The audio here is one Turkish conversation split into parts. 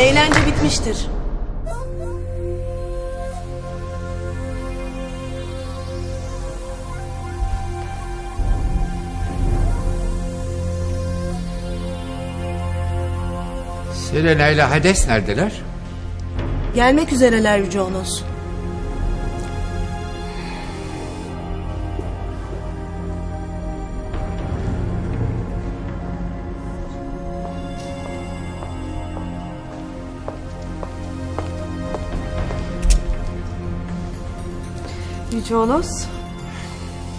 Eğlence bitmiştir. Selena ile Hades neredeler? Gelmek üzereler Yüce Onos. Yüce Onos.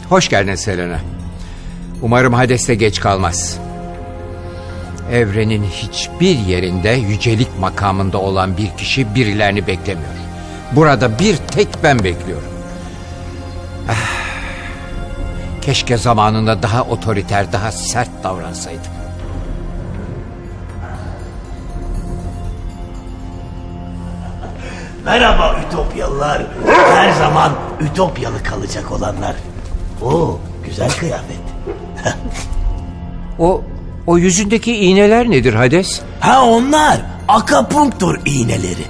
Hoş geldin Selena. Umarım Hades de geç kalmaz. Evrenin hiçbir yerinde yücelik makamında olan bir kişi birilerini beklemiyor. Burada bir tek ben bekliyorum. Ah, Keşke zamanında daha otoriter, daha sert davransaydım. Merhaba Ütopyalılar. Her zaman Ütopyalı kalacak olanlar. Oo, güzel kıyafet. O o yüzündeki iğneler nedir Hades? Ha onlar akapunktur iğneleri.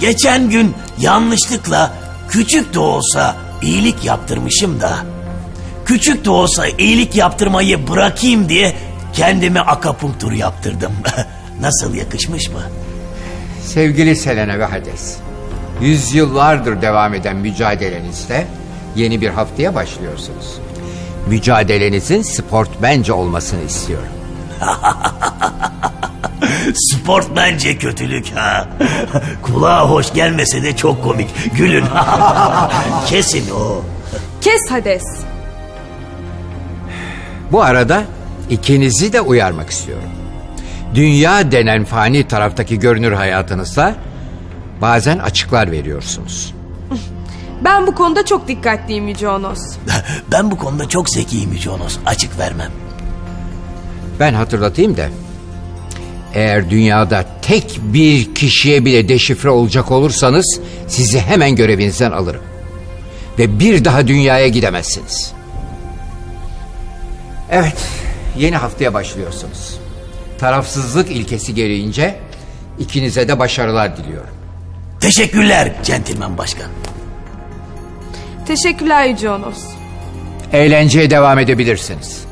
Geçen gün yanlışlıkla küçük de olsa iyilik yaptırmışım da. Küçük de olsa iyilik yaptırmayı bırakayım diye kendime akapunktur yaptırdım. Nasıl yakışmış mı? Sevgili Selena ve Hades. Yüzyıllardır devam eden mücadelenizde yeni bir haftaya başlıyorsunuz. Mücadelenizin sportmence olmasını istiyorum. Sport bence kötülük ha. Kulağa hoş gelmese de çok komik. Gülün. Kesin o. Kes Hades. Bu arada ikinizi de uyarmak istiyorum. Dünya denen fani taraftaki görünür hayatınızda bazen açıklar veriyorsunuz. Ben bu konuda çok dikkatliyim Yüce Onos. Ben bu konuda çok zekiyim Jonos. Açık vermem. Ben hatırlatayım da eğer dünyada tek bir kişiye bile deşifre olacak olursanız sizi hemen görevinizden alırım. Ve bir daha dünyaya gidemezsiniz. Evet, yeni haftaya başlıyorsunuz. Tarafsızlık ilkesi gereğince ikinize de başarılar diliyorum. Teşekkürler centilmen başkan. Teşekkürler Yüce Onos. Eğlenceye devam edebilirsiniz.